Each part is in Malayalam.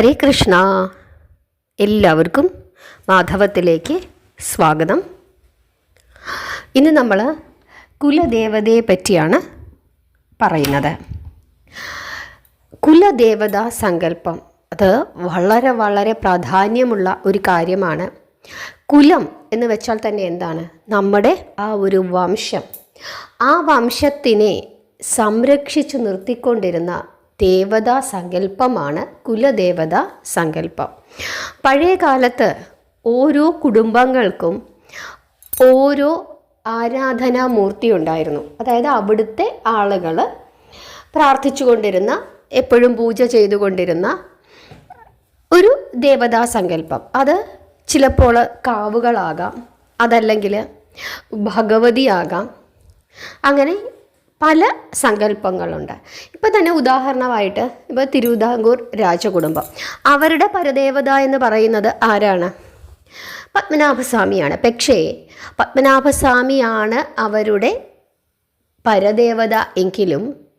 ഹരേ കൃഷ്ണ. എല്ലാവർക്കും മാധവത്തിലേക്ക് സ്വാഗതം. ഇന്ന് നമ്മൾ കുലദേവതയെ പറ്റിയാണ് പറയുന്നത്. കുലദേവതാ സങ്കല്പം അത് വളരെ വളരെ പ്രാധാന്യമുള്ള ഒരു കാര്യമാണ്. കുലം എന്ന് വെച്ചാൽ തന്നെ എന്താണ്? നമ്മുടെ ആ ഒരു വംശം. ആ വംശത്തിനെ സംരക്ഷിച്ചു നിർത്തിക്കൊണ്ടിരുന്ന ദേവതാ സങ്കല്പമാണ് കുലദേവതാ സങ്കല്പം. പഴയ കാലത്ത് ഓരോ കുടുംബങ്ങൾക്കും ഓരോ ആരാധനാമൂർത്തി ഉണ്ടായിരുന്നു അതായത് അവിടുത്തെ ആളുകൾ പ്രാർത്ഥിച്ചു കൊണ്ടിരുന്ന എപ്പോഴും പൂജ ചെയ്തുകൊണ്ടിരുന്ന ഒരു ദേവതാ സങ്കല്പം. അത് ചിലപ്പോൾ കാവുകളാകാം അതല്ലെങ്കിൽ ഭഗവതിയാകാം. അങ്ങനെ പല സങ്കല്പങ്ങളുണ്ട്. ഇപ്പം തന്നെ ഉദാഹരണമായിട്ട് ഇപ്പോൾ തിരുവിതാംകൂർ രാജകുടുംബം. അവരുടെ പരദേവത എന്ന് പറയുന്നത് ആരാണ്? പത്മനാഭസ്വാമിയാണ്. പക്ഷേ പത്മനാഭസ്വാമിയാണ് അവരുടെ പരദേവത എങ്കിലും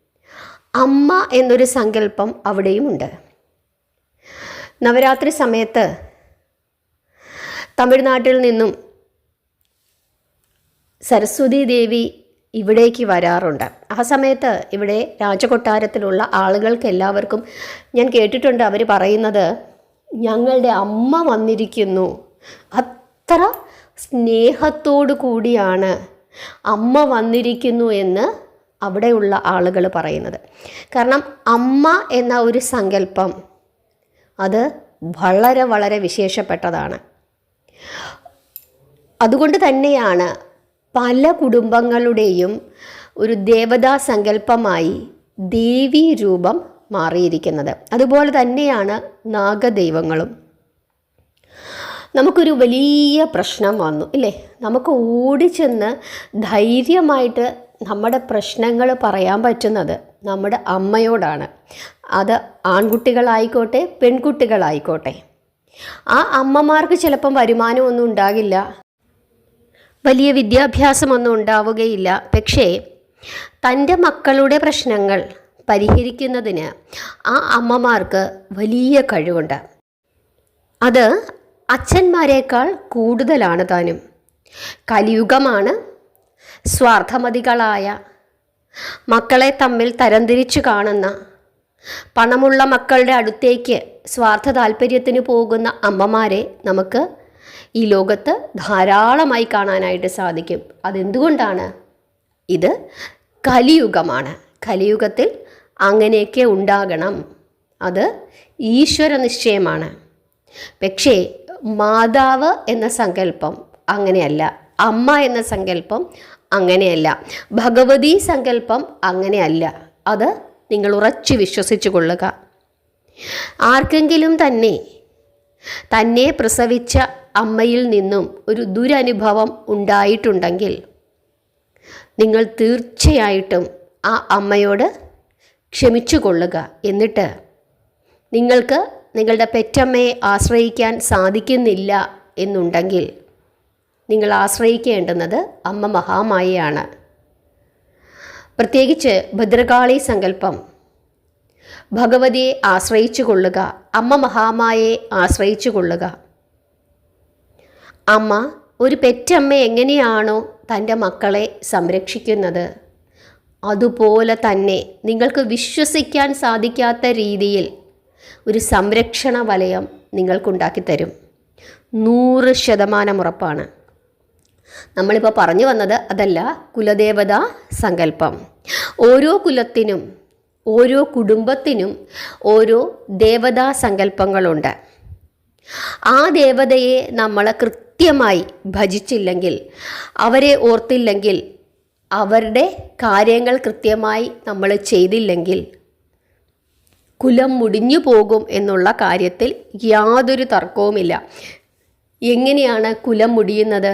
അമ്മ എന്നൊരു സങ്കല്പം അവിടെയുമുണ്ട് നവരാത്രി സമയത്ത് തമിഴ്നാട്ടിൽ നിന്നും സരസ്വതി ദേവി ഇവിടേക്ക് വരാറുണ്ട്. ആ സമയത്ത് ഇവിടെ രാജകൊട്ടാരത്തിലുള്ള ആളുകൾക്ക് എല്ലാവർക്കും ഞാൻ കേട്ടിട്ടുണ്ട് അവർ പറയുന്നത് ഞങ്ങളുടെ അമ്മ വന്നിരിക്കുന്നു. അത്ര സ്നേഹത്തോടു കൂടിയാണ് അമ്മ വന്നിരിക്കുന്നു എന്ന് അവിടെയുള്ള ആളുകൾ പറയുന്നത്. കാരണം അമ്മ എന്ന ഒരു സങ്കല്പം അത് വളരെ വളരെ വിശേഷപ്പെട്ടതാണ്. അതുകൊണ്ട് തന്നെയാണ് പല കുടുംബങ്ങളുടെയും ഒരു ദേവതാ സങ്കല്പമായി ദേവി രൂപം മാറിയിരിക്കുന്നത്. അതുപോലെ തന്നെയാണ് നാഗദൈവങ്ങളും. നമുക്കൊരു വലിയ പ്രശ്നം വന്നു ഇല്ലേ? നമുക്ക് ഓടിച്ചെന്ന് ധൈര്യമായിട്ട് നമ്മുടെ പ്രശ്നങ്ങൾ പറയാൻ പറ്റുന്നത് നമ്മുടെ അമ്മയോടാണ്. അത് ആൺകുട്ടികളായിക്കോട്ടെ പെൺകുട്ടികളായിക്കോട്ടെ. ആ അമ്മമാർക്ക് ചിലപ്പം വരുമാനമൊന്നും ഉണ്ടാകില്ല. വലിയ വിദ്യാഭ്യാസമൊന്നും ഉണ്ടാവുകയില്ല. പക്ഷേ തന്റെ മക്കളുടെ പ്രശ്നങ്ങൾ പരിഹരിക്കുന്നതിന് ആ അമ്മമാർക്ക് വലിയ കഴിവുണ്ട്. അത് അച്ഛന്മാരെക്കാൾ കൂടുതലാണ് താനും. കലിയുഗമാണ് സ്വാർത്ഥമതികളായ മക്കളെ തമ്മിൽ തരംതിരിച്ചു കാണുന്ന പണമുള്ള മക്കളുടെ അടുത്തേക്ക് സ്വാർത്ഥ താല്പര്യത്തിന് പോകുന്ന അമ്മമാരെ നമുക്ക് ഈ ലോകത്ത് ധാരാളമായി കാണാനായിട്ട് സാധിക്കും. അതെന്തുകൊണ്ടാണ്? ഇത് കലിയുഗമാണ്. കലിയുഗത്തിൽ അങ്ങനെയൊക്കെ ഉണ്ടാകണം. അത് ഈശ്വര നിശ്ചയമാണ്. പക്ഷേ മാതാവ് എന്ന സങ്കല്പം അങ്ങനെയല്ല. അമ്മ എന്ന സങ്കല്പം അങ്ങനെയല്ല. ഭഗവതി സങ്കല്പം അങ്ങനെയല്ല. അത് നിങ്ങൾ ഉറച്ചു വിശ്വസിച്ചു കൊള്ളുക. ആർക്കെങ്കിലും തന്നെ തന്നെ പ്രസവിച്ച അമ്മയിൽ നിന്നും ഒരു ദുരനുഭവം ഉണ്ടായിട്ടുണ്ടെങ്കിൽ നിങ്ങൾ തീർച്ചയായിട്ടും ആ അമ്മയോട് ക്ഷമിച്ചു കൊള്ളുക എന്നിട്ട് നിങ്ങൾക്ക് നിങ്ങളുടെ പെറ്റമ്മയെ ആശ്രയിക്കാൻ സാധിക്കുന്നില്ല എന്നുണ്ടെങ്കിൽ നിങ്ങൾ ആശ്രയിക്കേണ്ടുന്നത് അമ്മ മഹാമായയാണ്. പ്രത്യേകിച്ച് ഭദ്രകാളി സങ്കല്പം. ഭഗവതിയെ ആശ്രയിച്ചു കൊള്ളുക അമ്മ മഹാമായെ ആശ്രയിച്ചു കൊള്ളുക അമ്മ ഒരു പെറ്റമ്മ എങ്ങനെയാണോ തന്റെ മക്കളെ സംരക്ഷിക്കുന്നത്? അതുപോലെ തന്നെ നിങ്ങൾക്ക് വിശ്വസിക്കാൻ സാധിക്കാത്ത രീതിയിൽ ഒരു സംരക്ഷണ വലയം നിങ്ങൾക്കുണ്ടാക്കി തരും. നൂറ് ശതമാനം ഉറപ്പാണ്. നമ്മളിപ്പോൾ പറഞ്ഞു വന്നത് അതല്ല കുലദേവത സങ്കല്പം. ഓരോ കുലത്തിനും ഓരോ കുടുംബത്തിനും ഓരോ ദേവതാ സങ്കല്പങ്ങളുണ്ട്. ആ ദേവതയെ നമ്മൾ കൃത്യമായി ഭജിച്ചില്ലെങ്കിൽ അവരെ ഓർത്തില്ലെങ്കിൽ അവരുടെ കാര്യങ്ങൾ കൃത്യമായി നമ്മൾ ചെയ്തില്ലെങ്കിൽ കുലം മുടിഞ്ഞു പോകും എന്നുള്ള കാര്യത്തിൽ യാതൊരു തർക്കവുമില്ല. എങ്ങനെയാണ് കുലം മുടിയുന്നത്?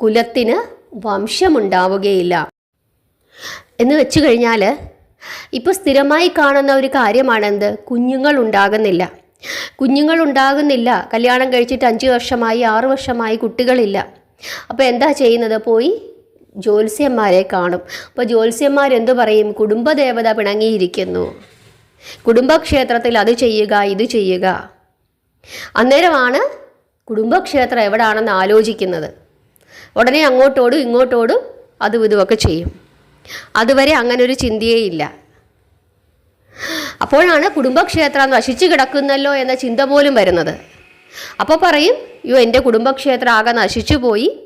കുലത്തിന് വംശമുണ്ടാവുകയില്ല. എന്ന് വെച്ചു കഴിഞ്ഞാൽ ഇപ്പോൾ സ്ഥിരമായി കാണുന്ന ഒരു കാര്യമാണെന്ത്? കുഞ്ഞുങ്ങൾ ഉണ്ടാകുന്നില്ല. കുഞ്ഞുങ്ങൾ ഉണ്ടാകുന്നില്ല. കല്യാണം കഴിച്ചിട്ട് അഞ്ച് വർഷമായി ആറ് വർഷമായി കുട്ടികളില്ല. അപ്പോൾ എന്താ ചെയ്യുന്നത്? പോയി ജ്യോത്സ്യന്മാരെ കാണും. അപ്പോൾ ജ്യോത്സ്യന്മാരെന്തു പറയും? കുടുംബദേവത പിണങ്ങിയിരിക്കുന്നു. കുടുംബക്ഷേത്രത്തിൽ അത് ചെയ്യുക ഇത് ചെയ്യുക. അന്നേരമാണ് കുടുംബക്ഷേത്രം എവിടാണെന്ന് ആലോചിക്കുന്നത്. ഉടനെ അങ്ങോട്ടോടും ഇങ്ങോട്ടോടും അതും ഇതുമൊക്കെ ചെയ്യും. അതുവരെ അങ്ങനൊരു ചിന്തയേ ഇല്ല അപ്പോഴാണ് കുടുംബക്ഷേത്രം നശിച്ചു കിടക്കുന്നല്ലോ എന്ന ചിന്ത പോലും വരുന്നത്. അപ്പോൾ പറയും അയ്യോ എന്റെ കുടുംബക്ഷേത്രം ആകെ നശിച്ചു പോയി.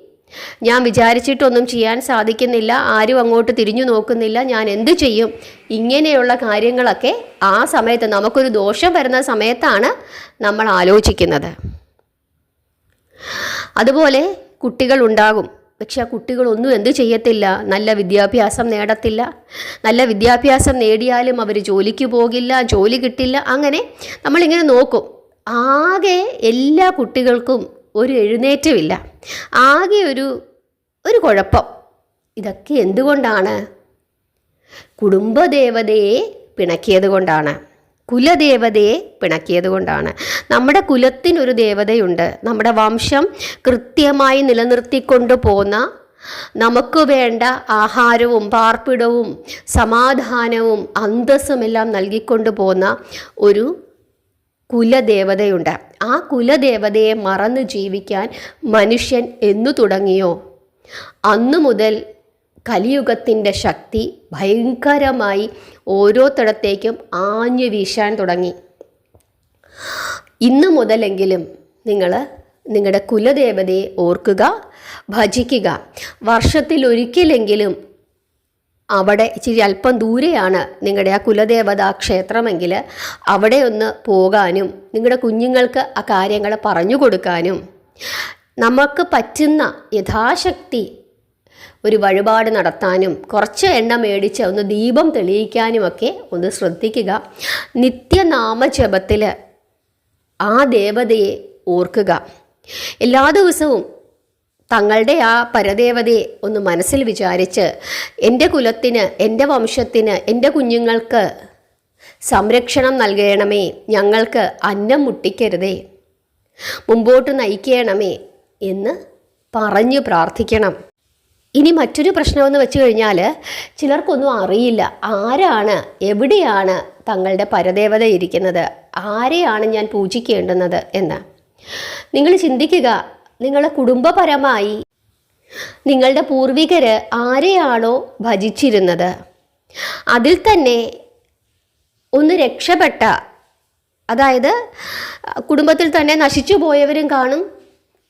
ഞാൻ വിചാരിച്ചിട്ടൊന്നും ചെയ്യാൻ സാധിക്കുന്നില്ല. ആരും അങ്ങോട്ട് തിരിഞ്ഞു നോക്കുന്നില്ല. ഞാൻ എന്ത് ചെയ്യും? ഇങ്ങനെയുള്ള കാര്യങ്ങളൊക്കെ ആ സമയത്ത് നമുക്കൊരു ദോഷം വരുന്ന സമയത്താണ് നമ്മൾ ആലോചിക്കുന്നത്. അതുപോലെ കുട്ടികൾ ഉണ്ടാകും. പക്ഷെ ആ കുട്ടികളൊന്നും എന്ത് ചെയ്യത്തില്ല. നല്ല വിദ്യാഭ്യാസം നേടത്തില്ല. നല്ല വിദ്യാഭ്യാസം നേടിയാലും അവർ ജോലിക്ക് പോകില്ല ജോലി കിട്ടില്ല. അങ്ങനെ നമ്മളിങ്ങനെ നോക്കും. ആകെ എല്ലാ കുട്ടികൾക്കും ഒരു എഴുന്നേറ്റമില്ല. ആകെ ഒരു ഒരു കുഴപ്പം. ഇതൊക്കെ എന്തുകൊണ്ടാണ്? കുടുംബദേവതയെ പിണക്കിയത് കൊണ്ടാണ്. കുലദേവതയെ പിണക്കിയത് കൊണ്ടാണ്. നമ്മുടെ കുലത്തിനൊരു ദേവതയുണ്ട്. നമ്മുടെ വംശം കൃത്യമായി നിലനിർത്തിക്കൊണ്ടു പോന്ന നമുക്ക് വേണ്ട ആഹാരവും പാർപ്പിടവും സമാധാനവും അന്തസ്സുമെല്ലാം നൽകിക്കൊണ്ട് പോന്ന ഒരു കുലദേവതയുണ്ട്. ആ കുലദേവതയെ മറന്ന് ജീവിക്കാൻ മനുഷ്യൻ എന്നു തുടങ്ങിയോ? അന്നു മുതൽ കലിയുഗത്തിന്റെ ശക്തി ഭയങ്കരമായി ഓരോ തടത്തേക്കും ആഞ്ഞു വീശാൻ തുടങ്ങി. ഇന്നു മുതലെങ്കിലും നിങ്ങൾ നിങ്ങളുടെ കുലദേവതയെ ഓർക്കുക ഭജിക്കുക. വർഷത്തിൽ ഒരിക്കലെങ്കിലും അവിടെ ഇച്ചിരി അല്പം ദൂരെയാണ് നിങ്ങളുടെ ആ കുലദേവതാ ക്ഷേത്രമെങ്കിൽ അവിടെ ഒന്ന് പോകാനും നിങ്ങളുടെ കുഞ്ഞുങ്ങൾക്ക് ആ കാര്യങ്ങൾ പറഞ്ഞു കൊടുക്കാനും. നമുക്ക് പറ്റുന്ന യഥാശക്തി ഒരു വഴിപാട് നടത്താനും കുറച്ച് എണ്ണ മേടിച്ച് ഒന്ന് ദീപം തെളിയിക്കാനുമൊക്കെ ഒന്ന് ശ്രദ്ധിക്കുക. നിത്യനാമജപത്തിൽ ആ ദേവതയെ ഓർക്കുക. എല്ലാ ദിവസവും തങ്ങളുടെ ആ പരദേവതയെ ഒന്ന് മനസ്സിൽ വിചാരിച്ച് എന്റെ കുലത്തിന് എന്റെ വംശത്തിന് എന്റെ കുഞ്ഞുങ്ങൾക്ക് സംരക്ഷണം നൽകണമേ. ഞങ്ങൾക്ക് അന്നം മുട്ടിക്കരുതേ. മുമ്പോട്ട് നയിക്കണമേ എന്ന് പറഞ്ഞു പ്രാർത്ഥിക്കണം. ഇനി മറ്റൊരു പ്രശ്നമെന്ന് വെച്ച് കഴിഞ്ഞാൽ ചിലർക്കൊന്നും അറിയില്ല ആരാണ് എവിടെയാണ് തങ്ങളുടെ പരദേവത ഇരിക്കുന്നത് ആരെയാണ് ഞാൻ പൂജിക്കേണ്ടുന്നത് എന്ന്. നിങ്ങൾ ചിന്തിക്കുക നിങ്ങളെ കുടുംബപരമായി നിങ്ങളുടെ പൂർവികർ ആരെയാണോ ഭജിച്ചിരുന്നത്? അതിൽ തന്നെ ഒന്ന് രക്ഷപ്പെട്ട അതായത് കുടുംബത്തിൽ തന്നെ നശിച്ചു പോയവരും കാണും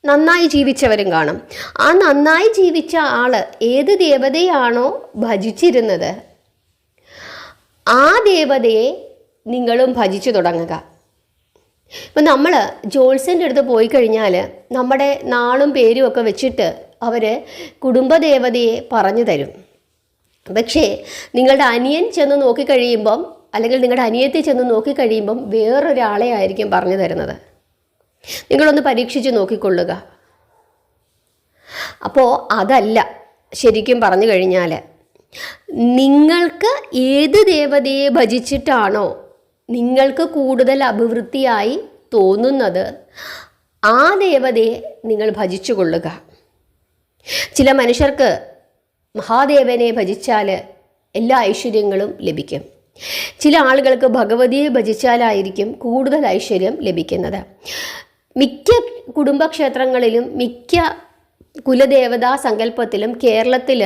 നന്നായി ജീവിച്ചവരും കാണും. ആ നന്നായി ജീവിച്ച ആൾ ഏത് ദേവതയാണോ ഭജിച്ചിരുന്നത് ആ ദേവതയെ നിങ്ങളും ഭജിച്ചു തുടങ്ങുക. ഇപ്പം നമ്മൾ ജോത്സ്യന്റെ അടുത്ത് പോയി കഴിഞ്ഞാൽ നമ്മുടെ നാളും പേരും ഒക്കെ വെച്ചിട്ട് അവർ കുടുംബദേവതയെ പറഞ്ഞു തരും. പക്ഷേ നിങ്ങളുടെ അനിയൻ ചെന്ന് നോക്കിക്കഴിയുമ്പം അല്ലെങ്കിൽ നിങ്ങളുടെ അനിയത്തെ ചെന്ന് നോക്കിക്കഴിയുമ്പം വേറൊരാളെ ആയിരിക്കും പറഞ്ഞു തരുന്നത്. നിങ്ങളൊന്ന് പരീക്ഷിച്ച് നോക്കിക്കൊള്ളുക. അപ്പോൾ അതല്ല ശരിക്കും പറഞ്ഞു കഴിഞ്ഞാൽ നിങ്ങൾക്ക് ഏത് ദേവതയെ ഭജിച്ചിട്ടാണോ നിങ്ങൾക്ക് കൂടുതൽ അഭിവൃദ്ധിയായി തോന്നുന്നത് ആ ദേവതയെ നിങ്ങൾ ഭജിച്ചു കൊള്ളുക. ചില മനുഷ്യർക്ക് മഹാദേവനെ ഭജിച്ചാൽ എല്ലാ ഐശ്വര്യങ്ങളും ലഭിക്കും. ചില ആളുകൾക്ക് ഭഗവതിയെ ഭജിച്ചാലായിരിക്കും കൂടുതൽ ഐശ്വര്യം ലഭിക്കുന്നത്. മിക്ക കുടുംബക്ഷേത്രങ്ങളിലും മിക്ക കുലദേവതാ സങ്കല്പത്തിലും കേരളത്തിൽ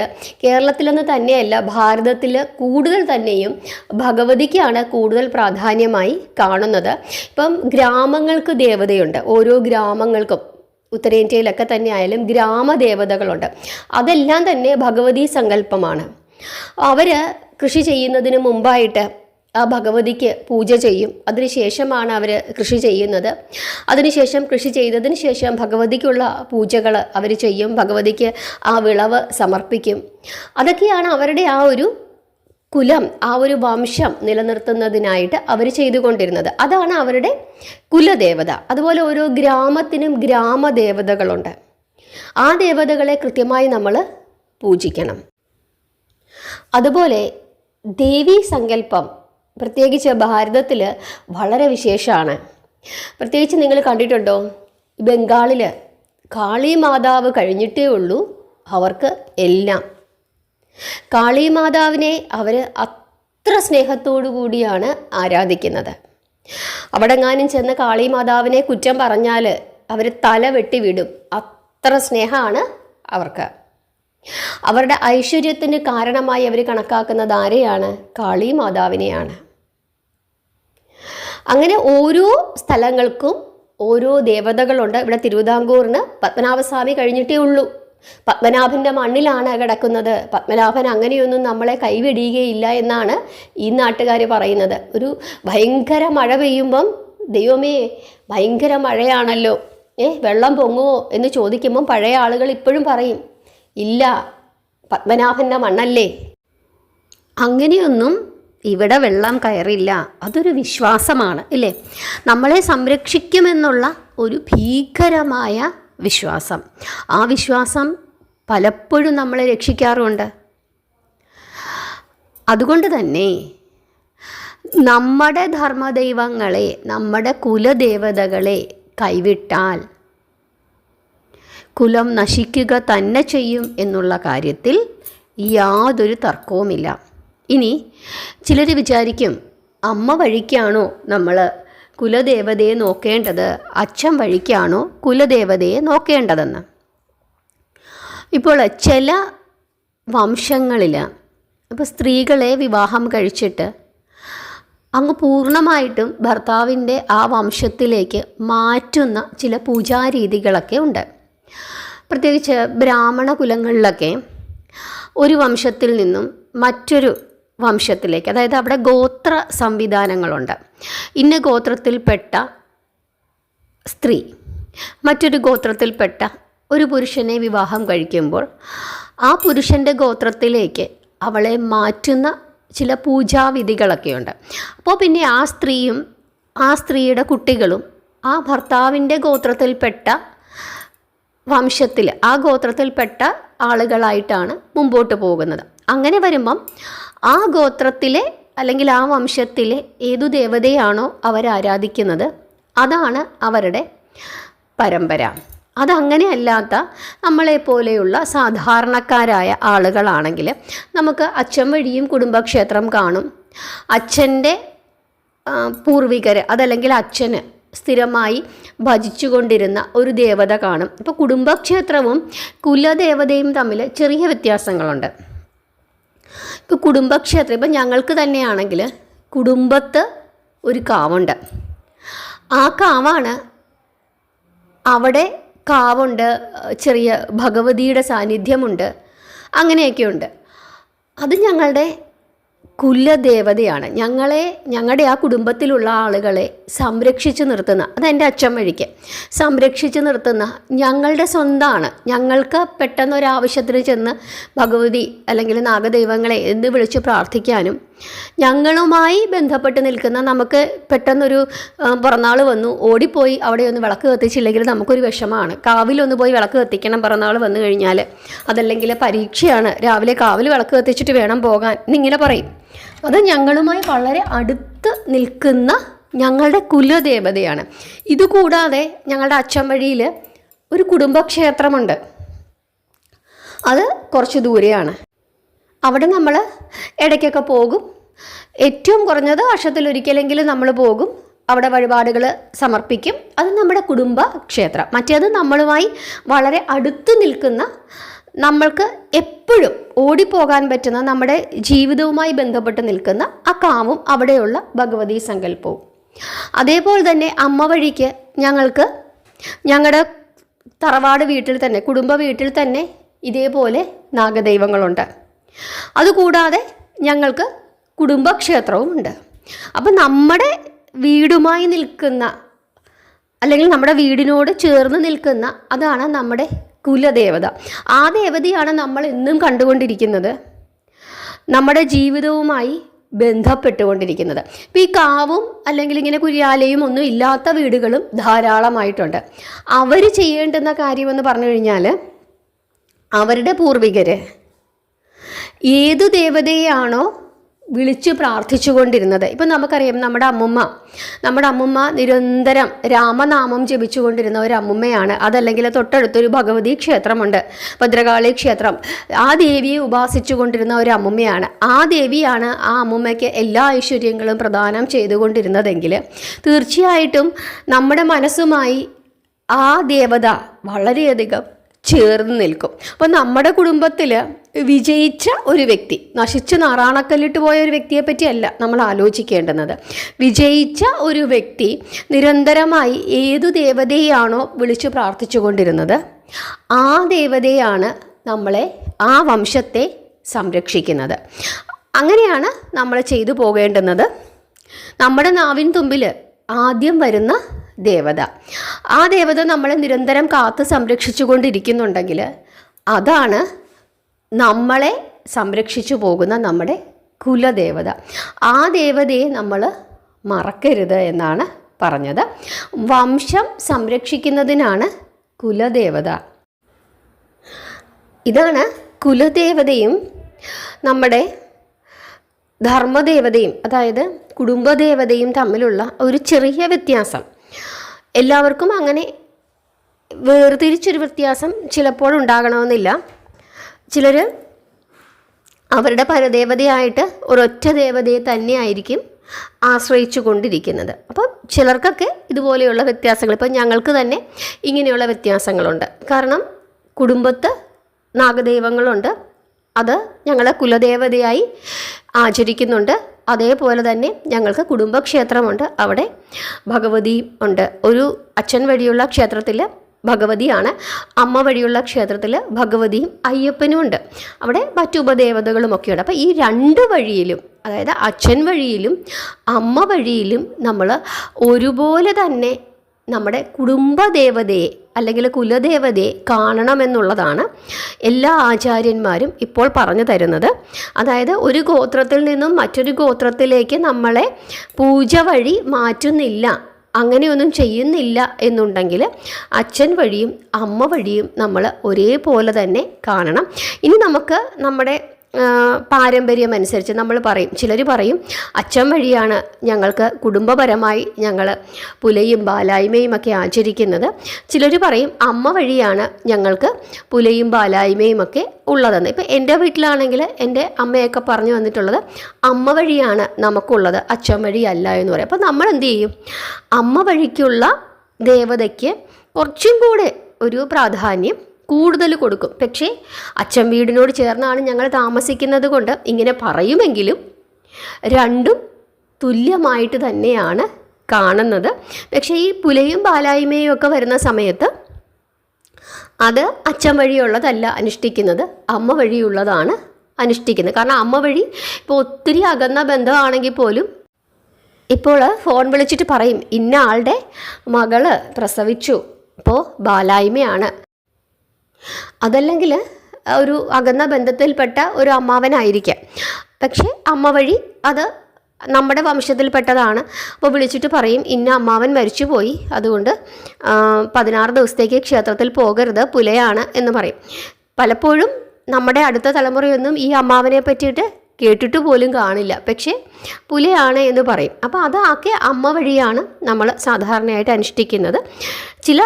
കേരളത്തിലെന്ന് തന്നെയല്ല ഭാരതത്തിൽ കൂടുതൽ തന്നെയും ഭഗവതിക്കാണ് കൂടുതൽ പ്രാധാന്യമായി കാണുന്നത്. ഇപ്പം ഗ്രാമങ്ങൾക്ക് ദേവതയുണ്ട്. ഓരോ ഗ്രാമങ്ങൾക്കും ഉത്തരേന്ത്യയിലൊക്കെ തന്നെ ആയാലും ഗ്രാമദേവതകളുണ്ട് അതെല്ലാം തന്നെ ഭഗവതി സങ്കല്പമാണ്. അവർ കൃഷി ചെയ്യുന്നതിന് മുമ്പായിട്ട് ആ ഭഗവതിക്ക് പൂജ ചെയ്യും. അതിനുശേഷമാണ് അവർ കൃഷി ചെയ്യുന്നത്. അതിനുശേഷം കൃഷി ചെയ്തതിന് ശേഷം ഭഗവതിക്കുള്ള പൂജകൾ അവർ ചെയ്യും. ഭഗവതിക്ക് ആ വിളവ് സമർപ്പിക്കും. അതൊക്കെയാണ് അവരുടെ ആ ഒരു കുലം ആ ഒരു വംശം നിലനിർത്തുന്നതിനായിട്ട് അവർ ചെയ്തുകൊണ്ടിരുന്നത്. അതാണ് അവരുടെ കുലദേവത. അതുപോലെ ഓരോ ഗ്രാമത്തിനും ഗ്രാമദേവതകളുണ്ട്. ആ ദേവതകളെ കൃത്യമായി നമ്മൾ പൂജിക്കണം. അതുപോലെ ദേവീ സങ്കല്പം പ്രത്യേകിച്ച് ഭാരതത്തിൽ വളരെ വിശേഷമാണ് പ്രത്യേകിച്ച് നിങ്ങൾ കണ്ടിട്ടുണ്ടോ? ബംഗാളിൽ കാളി മാതാവ് കഴിഞ്ഞിട്ടേ ഉള്ളൂ അവർക്ക് എല്ലാം. കാളി മാതാവിനെ അവർ അത്ര സ്നേഹത്തോടു കൂടിയാണ് ആരാധിക്കുന്നത്. അവിടെങ്ങാനും ചെന്ന് കാളി മാതാവിനെ കുറ്റം പറഞ്ഞാൽ അവർ തല വെട്ടി വിടും. അത്ര സ്നേഹമാണ് അവർക്ക്. അവരുടെ ഐശ്വര്യത്തിന് കാരണമായി അവർ കണക്കാക്കുന്നത് ആരെയാണ്? കാളി മാതാവിനെയാണ്. അങ്ങനെ ഓരോ സ്ഥലങ്ങൾക്കും ഓരോ ദേവതകളുണ്ട്. ഇവിടെ തിരുവിതാംകൂറിന് പത്മനാഭസ്വാമി കഴിഞ്ഞിട്ടേ ഉള്ളൂ. പത്മനാഭന്റെ മണ്ണിലാണ് കിടക്കുന്നത്. പത്മനാഭൻ അങ്ങനെയൊന്നും നമ്മളെ കൈവെടിയുകയില്ല എന്നാണ് ഈ നാട്ടുകാർ പറയുന്നത്. ഒരു ഭയങ്കര മഴ പെയ്യുമ്പം ദൈവമേ ഭയങ്കര മഴയാണല്ലോ. ഏ വെള്ളം പൊങ്ങുമോ എന്ന് ചോദിക്കുമ്പം പഴയ ആളുകൾ ഇപ്പോഴും പറയും ഇല്ല പത്മനാഭന്റെ മണ്ണല്ലേ? അങ്ങനെയൊന്നും ഇവിടെ വെള്ളം കയറില്ല. അതൊരു വിശ്വാസമാണ് ഇല്ലേ? നമ്മളെ സംരക്ഷിക്കുമെന്നുള്ള ഒരു ഭീകരമായ വിശ്വാസം. ആ വിശ്വാസം പലപ്പോഴും നമ്മളെ രക്ഷിക്കാറുമുണ്ട് അതുകൊണ്ട് തന്നെ നമ്മുടെ ധർമ്മദൈവങ്ങളെ നമ്മുടെ കുലദേവതകളെ കൈവിട്ടാൽ കുലം നശിക്കുക തന്നെ ചെയ്യും എന്നുള്ള കാര്യത്തിൽ യാതൊരു തർക്കവുമില്ല. ഇനി ചിലർ വിചാരിക്കും അമ്മ വഴിക്കാണോ നമ്മൾ കുലദേവതയെ നോക്കേണ്ടത് അച്ഛൻ വഴിക്കാണോ കുലദേവതയെ നോക്കേണ്ടതെന്ന്. ഇപ്പോൾ ചില വംശങ്ങളിൽ ഇപ്പോൾ സ്ത്രീകളെ വിവാഹം കഴിച്ചിട്ട് അങ്ങ് പൂർണമായിട്ടും ഭർത്താവിന്റെ ആ വംശത്തിലേക്ക് മാറ്റുന്ന ചില പൂജാരീതികളൊക്കെ ഉണ്ട്. പ്രത്യേകിച്ച് ബ്രാഹ്മണ കുലങ്ങളിലൊക്കെ ഒരു വംശത്തിൽ നിന്നും മറ്റൊരു വംശത്തിലേക്ക്. അതായത് അവിടെ ഗോത്ര സംവിധാനങ്ങളുണ്ട്. ഇന്ന ഗോത്രത്തിൽപ്പെട്ട സ്ത്രീ മറ്റൊരു ഗോത്രത്തിൽപ്പെട്ട ഒരു പുരുഷനെ വിവാഹം കഴിക്കുമ്പോൾ ആ പുരുഷന്റെ ഗോത്രത്തിലേക്ക് അവളെ മാറ്റുന്ന ചില പൂജാവിധികളൊക്കെയുണ്ട്. അപ്പോൾ പിന്നെ ആ സ്ത്രീയും ആ സ്ത്രീയുടെ കുട്ടികളും ആ ഭർത്താവിന്റെ ഗോത്രത്തിൽപ്പെട്ട വംശത്തിൽ ആ ഗോത്രത്തിൽപ്പെട്ട ആളുകളായിട്ടാണ് മുമ്പോട്ട് പോകുന്നത്. അങ്ങനെ വരുമ്പം ആ ഗോത്രത്തിലെ അല്ലെങ്കിൽ ആ വംശത്തിലെ ഏതു ദേവതയാണോ അവർ ആരാധിക്കുന്നത്? അതാണ് അവരുടെ പരമ്പര. അതങ്ങനെ അല്ലാത്ത നമ്മളെപ്പോലെയുള്ള സാധാരണക്കാരായ ആളുകളാണെങ്കിൽ നമുക്ക് അച്ഛൻ വഴിയും കുടുംബക്ഷേത്രം കാണും. അച്ഛന്റെ പൂർവികർ അതല്ലെങ്കിൽ അച്ഛന് സ്ഥിരമായി ഭജിച്ചുകൊണ്ടിരുന്ന ഒരു ദേവത കാണും. ഇപ്പോൾ കുടുംബക്ഷേത്രവും കുലദേവതയും തമ്മിൽ ചെറിയ വ്യത്യാസങ്ങളുണ്ട്. ഇപ്പോൾ കുടുംബക്ഷേത്രം ഇപ്പം ഞങ്ങൾക്ക് തന്നെയാണെങ്കിൽ കുടുംബത്ത് ഒരു കാവുണ്ട്. ആ കാവാണ് അവിടെ കാവുണ്ട് ചെറിയ ഭഗവതിയുടെ സാന്നിധ്യമുണ്ട് അങ്ങനെയൊക്കെയുണ്ട്. അത് ഞങ്ങളുടെ കുലദേവതയാണ്. ഞങ്ങളെ ഞങ്ങളുടെ ആ കുടുംബത്തിലുള്ള ആളുകളെ സംരക്ഷിച്ചു നിർത്തുന്ന അതെന്റെ അച്ഛൻ വഴിക്ക് സംരക്ഷിച്ചു നിർത്തുന്ന ഞങ്ങളുടെ സ്വന്തമാണ് ഞങ്ങൾക്ക് പെട്ടെന്ന് ഒരാവശ്യത്തിന് ചെന്ന് ഭഗവതി അല്ലെങ്കിൽ നാഗദൈവങ്ങളെ എന്ന് വിളിച്ച് പ്രാർത്ഥിക്കാനും ഞങ്ങളുമായി ബന്ധപ്പെട്ട് നിൽക്കുന്ന നമുക്ക് പെട്ടെന്നൊരു പിറന്നാൾ വന്നു ഓടിപ്പോയി അവിടെ ഒന്ന് വിളക്ക് കത്തിച്ചില്ലെങ്കിൽ നമുക്കൊരു വിഷമമാണ് കാവിലൊന്ന് പോയി വിളക്ക് കത്തിക്കണം പിറന്നാൾ വന്നു കഴിഞ്ഞാൽ അതല്ലെങ്കിൽ പരീക്ഷയാണ് രാവിലെ കാവിൽ വിളക്ക് കത്തിച്ചിട്ട് വേണം പോകാൻ. എന്നിങ്ങനെ പറയും. അത് ഞങ്ങളുമായി വളരെ അടുത്ത് നിൽക്കുന്ന ഞങ്ങളുടെ കുലദേവതയാണ്. ഇതുകൂടാതെ ഞങ്ങളുടെ അച്ഛൻ വഴിയിൽ ഒരു കുടുംബക്ഷേത്രമുണ്ട്. അത് കുറച്ച് ദൂരെയാണ്. അവിടെ നമ്മൾ ഇടയ്ക്കൊക്കെ പോകും. ഏറ്റവും കുറഞ്ഞത് വർഷത്തിലൊരിക്കലെങ്കിലും നമ്മൾ പോകും. അവിടെ വഴിപാടുകൾ സമർപ്പിക്കും. അത് നമ്മുടെ കുടുംബ ക്ഷേത്രം മറ്റേത് നമ്മളുമായി വളരെ അടുത്ത് നിൽക്കുന്ന നമ്മൾക്ക് എപ്പോഴും ഓടിപ്പോകാൻ പറ്റുന്ന നമ്മുടെ ജീവിതവുമായി ബന്ധപ്പെട്ട് നിൽക്കുന്ന ആ കാമും അവിടെയുള്ള ഭഗവതി സങ്കല്പവും. അതേപോലെ തന്നെ അമ്മ വഴിക്ക് ഞങ്ങൾക്ക് ഞങ്ങളുടെ തറവാട് വീട്ടിൽ തന്നെ കുടുംബ വീട്ടിൽ തന്നെ ഇതേപോലെ നാഗദൈവങ്ങളുണ്ട്. അതുകൂടാതെ ഞങ്ങൾക്ക് കുടുംബക്ഷേത്രവും ഉണ്ട്. അപ്പം നമ്മുടെ വീടുമായി നിൽക്കുന്ന അല്ലെങ്കിൽ നമ്മുടെ വീടിനോട് ചേർന്ന് നിൽക്കുന്ന അതാണ് നമ്മുടെ കുലദേവത. ആ ദേവതയാണ് നമ്മൾ എന്നും കണ്ടുകൊണ്ടിരിക്കുന്നത്. നമ്മുടെ ജീവിതവുമായി ബന്ധപ്പെട്ടുകൊണ്ടിരിക്കുന്നത്. ഇപ്പം ഈ കാവും അല്ലെങ്കിൽ ഇങ്ങനെ കുര്യാലയും ഒന്നും ഇല്ലാത്ത വീടുകളും ധാരാളമായിട്ടുണ്ട്. അവർ ചെയ്യേണ്ടുന്ന കാര്യമെന്ന് പറഞ്ഞു കഴിഞ്ഞാൽ അവരുടെ പൂർവികർ ഏതു ദേവതയാണോ വിളിച്ച് പ്രാർത്ഥിച്ചുകൊണ്ടിരുന്നത്. ഇപ്പം നമുക്കറിയാം നമ്മുടെ അമ്മുമ്മ നമ്മുടെ അമ്മുമ്മ നിരന്തരം രാമനാമം ജപിച്ചുകൊണ്ടിരുന്ന ഒരു അമ്മുമ്മയാണ്. അതല്ലെങ്കിൽ തൊട്ടടുത്തൊരു ഭഗവതി ക്ഷേത്രമുണ്ട് ഭദ്രകാളി ക്ഷേത്രം. ആ ദേവിയെ ഉപാസിച്ചു കൊണ്ടിരുന്ന ഒരു അമ്മുമ്മയാണ്. ആ ദേവിയാണ് ആ അമ്മുമ്മയ്ക്ക് എല്ലാ ഐശ്വര്യങ്ങളും പ്രദാനം ചെയ്തുകൊണ്ടിരുന്നതെങ്കിൽ തീർച്ചയായിട്ടും നമ്മുടെ മനസ്സുമായി ആ ദേവത വളരെയധികം ചേർന്ന് നിൽക്കും. അപ്പോൾ നമ്മുടെ കുടുംബത്തിൽ വിജയിച്ച ഒരു വ്യക്തി നശിച്ച് നാറാണക്കല്ലിട്ട് പോയ ഒരു വ്യക്തിയെ പറ്റിയല്ല നമ്മൾ ആലോചിക്കേണ്ടുന്നത്. വിജയിച്ച ഒരു വ്യക്തി നിരന്തരമായി ഏതു ദേവതയെയാണോ വിളിച്ചു പ്രാർത്ഥിച്ചുകൊണ്ടിരുന്നത് ആ ദേവതയാണ് നമ്മളെ ആ വംശത്തെ സംരക്ഷിക്കുന്നത്. അങ്ങനെയാണ് നമ്മൾ ചെയ്തു പോകേണ്ടുന്നത്. നമ്മുടെ നാവിൻ തുമ്പിൽ ആദ്യം വരുന്ന ദേവത. ആ ദേവത നമ്മളെ നിരന്തരം കാത്ത് സംരക്ഷിച്ചു കൊണ്ടിരിക്കുന്നുണ്ടെങ്കിൽ അതാണ് നമ്മളെ സംരക്ഷിച്ചു പോകുന്ന നമ്മുടെ കുലദേവത. ആ ദേവതയെ നമ്മൾ മറക്കരുത് എന്നാണ് പറഞ്ഞത്. വംശം സംരക്ഷിക്കുന്നതിനാണ് കുലദേവത. ഇതാണ് കുലദേവതയും നമ്മുടെ ധർമ്മദേവതയും അതായത് കുടുംബദേവതയും തമ്മിലുള്ള ഒരു ചെറിയ വ്യത്യാസം. എല്ലാവർക്കും അങ്ങനെ വേർതിരിച്ചൊരു വ്യത്യാസം ചിലപ്പോൾ ഉണ്ടാകണമെന്നില്ല. ചിലർ അവരുടെ പരദേവതയായിട്ട് ഒരൊറ്റ ദേവതയെ തന്നെയായിരിക്കും ആശ്രയിച്ചു കൊണ്ടിരിക്കുന്നത് അപ്പം ചിലർക്കൊക്കെ ഇതുപോലെയുള്ള വ്യത്യാസങ്ങൾ ഇപ്പം ഞങ്ങൾക്ക് തന്നെ ഇങ്ങനെയുള്ള വ്യത്യാസങ്ങളുണ്ട്. കാരണം കുടുംബത്ത് നാഗദൈവങ്ങളുണ്ട് അത് ഞങ്ങളെ കുലദേവതയായി ആചരിക്കുന്നുണ്ട്. അതേപോലെ തന്നെ ഞങ്ങൾക്ക് കുടുംബക്ഷേത്രമുണ്ട് അവിടെ ഭഗവതി ഉണ്ട്. ഒരു അച്ഛൻ വഴിയുള്ള ക്ഷേത്രത്തിൽ ഭഗവതിയാണ്. അമ്മ വഴിയുള്ള ക്ഷേത്രത്തിൽ ഭഗവതിയും അയ്യപ്പനും ഉണ്ട്. അവിടെ മറ്റു ഉപദേവതകളും ഒക്കെയുണ്ട്. അപ്പോൾ ഈ രണ്ട് വഴിയിലും അതായത് അച്ഛൻ വഴിയിലും അമ്മ വഴിയിലും നമ്മൾ ഒരുപോലെ തന്നെ നമ്മുടെ കുടുംബദേവതയെ അല്ലെങ്കിൽ കുലദേവതയെ കാണണമെന്നുള്ളതാണ് എല്ലാ ആചാര്യന്മാരും ഇപ്പോൾ പറഞ്ഞു തരുന്നത്. അതായത് ഒരു ഗോത്രത്തിൽ നിന്നും മറ്റൊരു ഗോത്രത്തിലേക്ക് നമ്മളെ പൂജ വഴി മാറ്റുന്നില്ല. അങ്ങനെയൊന്നും ചെയ്യുന്നില്ല എന്നുണ്ടെങ്കിൽ അച്ഛൻ വഴിയും അമ്മ വഴിയും നമ്മൾ ഒരേപോലെ തന്നെ കാണണം. ഇനി നമുക്ക് നമ്മുടെ പാരമ്പര്യം അനുസരിച്ച് നമ്മൾ പറയും. ചിലർ പറയും അച്ഛൻ വഴിയാണ് ഞങ്ങൾക്ക് കുടുംബപരമായി ഞങ്ങൾ പുലയും ബാലായ്മയും ഒക്കെ ആചരിക്കുന്നത്. ചിലർ പറയും അമ്മ വഴിയാണ് ഞങ്ങൾക്ക് പുലയും ബാലായ്മയും ഒക്കെ ഉള്ളതെന്ന്. ഇപ്പം എന്റെ വീട്ടിലാണെങ്കിൽ എന്റെ അമ്മയൊക്കെ പറഞ്ഞു വന്നിട്ടുള്ളത് അമ്മ വഴിയാണ് നമുക്കുള്ളത് അച്ഛൻ വഴിയല്ല എന്ന് പറയും. അപ്പോൾ നമ്മൾ എന്ത് ചെയ്യും? അമ്മ വഴിക്കുള്ള ദേവതയ്ക്ക് കുറച്ചും കൂടെ ഒരു പ്രാധാന്യം കൂടുതൽ കൊടുക്കും. പക്ഷേ അച്ഛൻ വീടിനോട് ചേർന്നാണ് ഞങ്ങൾ താമസിക്കുന്നത് കൊണ്ട് ഇങ്ങനെ പറയുമെങ്കിലും രണ്ടും തുല്യമായിട്ട് തന്നെയാണ് കാണുന്നത്. പക്ഷേ ഈ പുലയും പാലായ്മയും ഒക്കെ വരുന്ന സമയത്ത് അത് അച്ഛൻ വഴിയുള്ളതല്ല അനുഷ്ഠിക്കുന്നത്. അമ്മ വഴിയുള്ളതാണ് അനുഷ്ഠിക്കുന്നത്. കാരണം അമ്മ വഴി ഇപ്പോൾ ഒത്തിരി അകന്ന ബന്ധമാണെങ്കിൽ പോലും ഇപ്പോൾ ഫോൺ വിളിച്ചിട്ട് പറയും ഇന്ന ആളുടെ മകൾ പ്രസവിച്ചു. ഇപ്പോൾ ബാലായ്മയാണ്. അതല്ലെങ്കിൽ ഒരു അകന്ന ബന്ധത്തിൽപ്പെട്ട ഒരു അമ്മാവനായിരിക്കാം. പക്ഷേ അമ്മ വഴി അത് നമ്മുടെ വംശത്തിൽപ്പെട്ടതാണ്. അപ്പോൾ വിളിച്ചിട്ട് പറയും ഇന്ന അമ്മാവൻ മരിച്ചുപോയി. അതുകൊണ്ട് പതിനാറ് ദിവസത്തേക്ക് ക്ഷേത്രത്തിൽ പോകരുത്. പുലയാണ് എന്ന് പറയും. പലപ്പോഴും നമ്മുടെ അടുത്ത തലമുറയൊന്നും ഈ അമ്മാവനെ പറ്റിയിട്ട് കേട്ടിട്ട് പോലും കാണില്ല. പക്ഷേ പുലയാണ് എന്ന് പറയും. അപ്പോൾ അതൊക്കെ അമ്മ വഴിയാണ് നമ്മൾ സാധാരണയായിട്ട് അനുഷ്ഠിക്കുന്നത്. ചില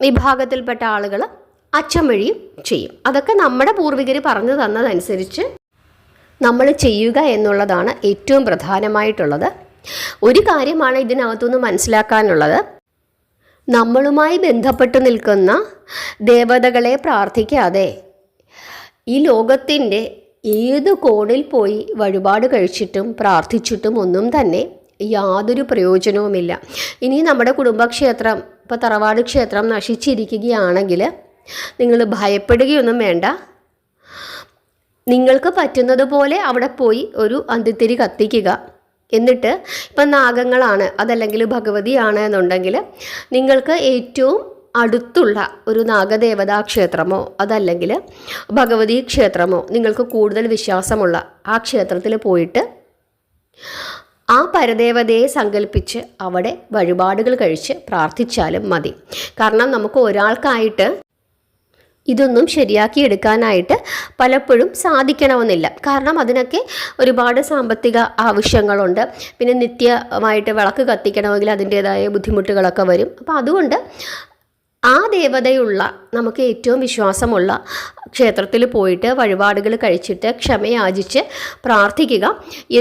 വിഭാഗത്തിൽപ്പെട്ട ആളുകൾ അച്ഛൻ വഴിയും ചെയ്യും. അതൊക്കെ നമ്മുടെ പൂർവികർ പറഞ്ഞു തന്നതനുസരിച്ച് നമ്മൾ ചെയ്യുക എന്നുള്ളതാണ് ഏറ്റവും പ്രധാനമായിട്ടുള്ളത്. ഒരു കാര്യമാണ് ഇതിനകത്തുനിന്ന് മനസ്സിലാക്കാനുള്ളത്. നമ്മളുമായി ബന്ധപ്പെട്ട് നിൽക്കുന്ന ദേവതകളെ പ്രാർത്ഥിക്കാതെ ഈ ലോകത്തിന്റെ ഏത് കോണിൽ പോയി വഴിപാട് കഴിച്ചിട്ടും പ്രാർത്ഥിച്ചിട്ടും ഒന്നും തന്നെ യാതൊരു പ്രയോജനവുമില്ല. ഇനി നമ്മുടെ കുടുംബക്ഷേത്രം ഇപ്പോൾ തറവാട് ക്ഷേത്രം നശിച്ചിരിക്കുകയാണെങ്കിൽ നിങ്ങൾ ഭയപ്പെടുകയൊന്നും വേണ്ട. നിങ്ങൾക്ക് പറ്റുന്നതുപോലെ അവിടെ പോയി ഒരു അന്തിത്തിരി കത്തിക്കുക. എന്നിട്ട് ഇപ്പം നാഗങ്ങളാണ് അതല്ലെങ്കിൽ ഭഗവതിയാണ് എന്നുണ്ടെങ്കിൽ നിങ്ങൾക്ക് ഏറ്റവും അടുത്തുള്ള ഒരു നാഗദേവതാ ക്ഷേത്രമോ അതല്ലെങ്കിൽ ഭഗവതി ക്ഷേത്രമോ നിങ്ങൾക്ക് കൂടുതൽ വിശ്വാസമുള്ള ആ ക്ഷേത്രത്തിൽ പോയിട്ട് ആ പരദേവതയെ സങ്കല്പിച്ച് അവിടെ വഴിപാടുകൾ കഴിച്ച് പ്രാർത്ഥിച്ചാലും മതി. കാരണം നമുക്ക് ഒരാൾക്കായിട്ട് ഇതൊന്നും ശരിയാക്കിയെടുക്കാനായിട്ട് പലപ്പോഴും സാധിക്കണമെന്നില്ല. കാരണം അതിനൊക്കെ ഒരുപാട് സാമ്പത്തിക ആവശ്യങ്ങളുണ്ട്. പിന്നെ നിത്യമായിട്ട് വിളക്ക് കത്തിക്കണമെങ്കിൽ അതിന്റേതായ ബുദ്ധിമുട്ടുകളൊക്കെ വരും. അപ്പോൾ അതുകൊണ്ട് ആ ദേവതയുള്ള നമുക്ക് ഏറ്റവും വിശ്വാസമുള്ള ക്ഷേത്രത്തിൽ പോയിട്ട് വഴിപാടുകൾ കഴിച്ചിട്ട് ക്ഷമയാചിച്ച് പ്രാർത്ഥിക്കുക.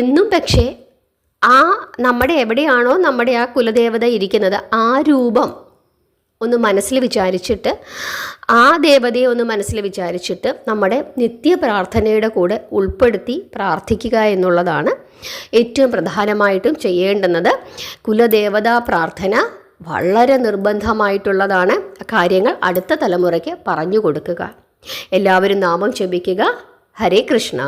എന്നും പക്ഷേ ആ നമ്മുടെ എവിടെയാണോ നമ്മുടെ ആ കുലദേവത ഇരിക്കുന്നത് ആ രൂപം ഒന്ന് മനസ്സിൽ വിചാരിച്ചിട്ട് ആ ദേവതയെ ഒന്ന് മനസ്സിൽ വിചാരിച്ചിട്ട് നമ്മുടെ നിത്യ പ്രാർത്ഥനയുടെ കൂടെ ഉൾപ്പെടുത്തി പ്രാർത്ഥിക്കുക എന്നുള്ളതാണ് ഏറ്റവും പ്രധാനമായിട്ടും ചെയ്യേണ്ടുന്നത്. കുലദേവതാ പ്രാർത്ഥന വളരെ നിർബന്ധമായിട്ടുള്ളതാണ്. കാര്യങ്ങൾ അടുത്ത തലമുറയ്ക്ക് പറഞ്ഞു കൊടുക്കുക. എല്ലാവരും നാമം ജപിക്കുക. ഹരേ കൃഷ്ണ.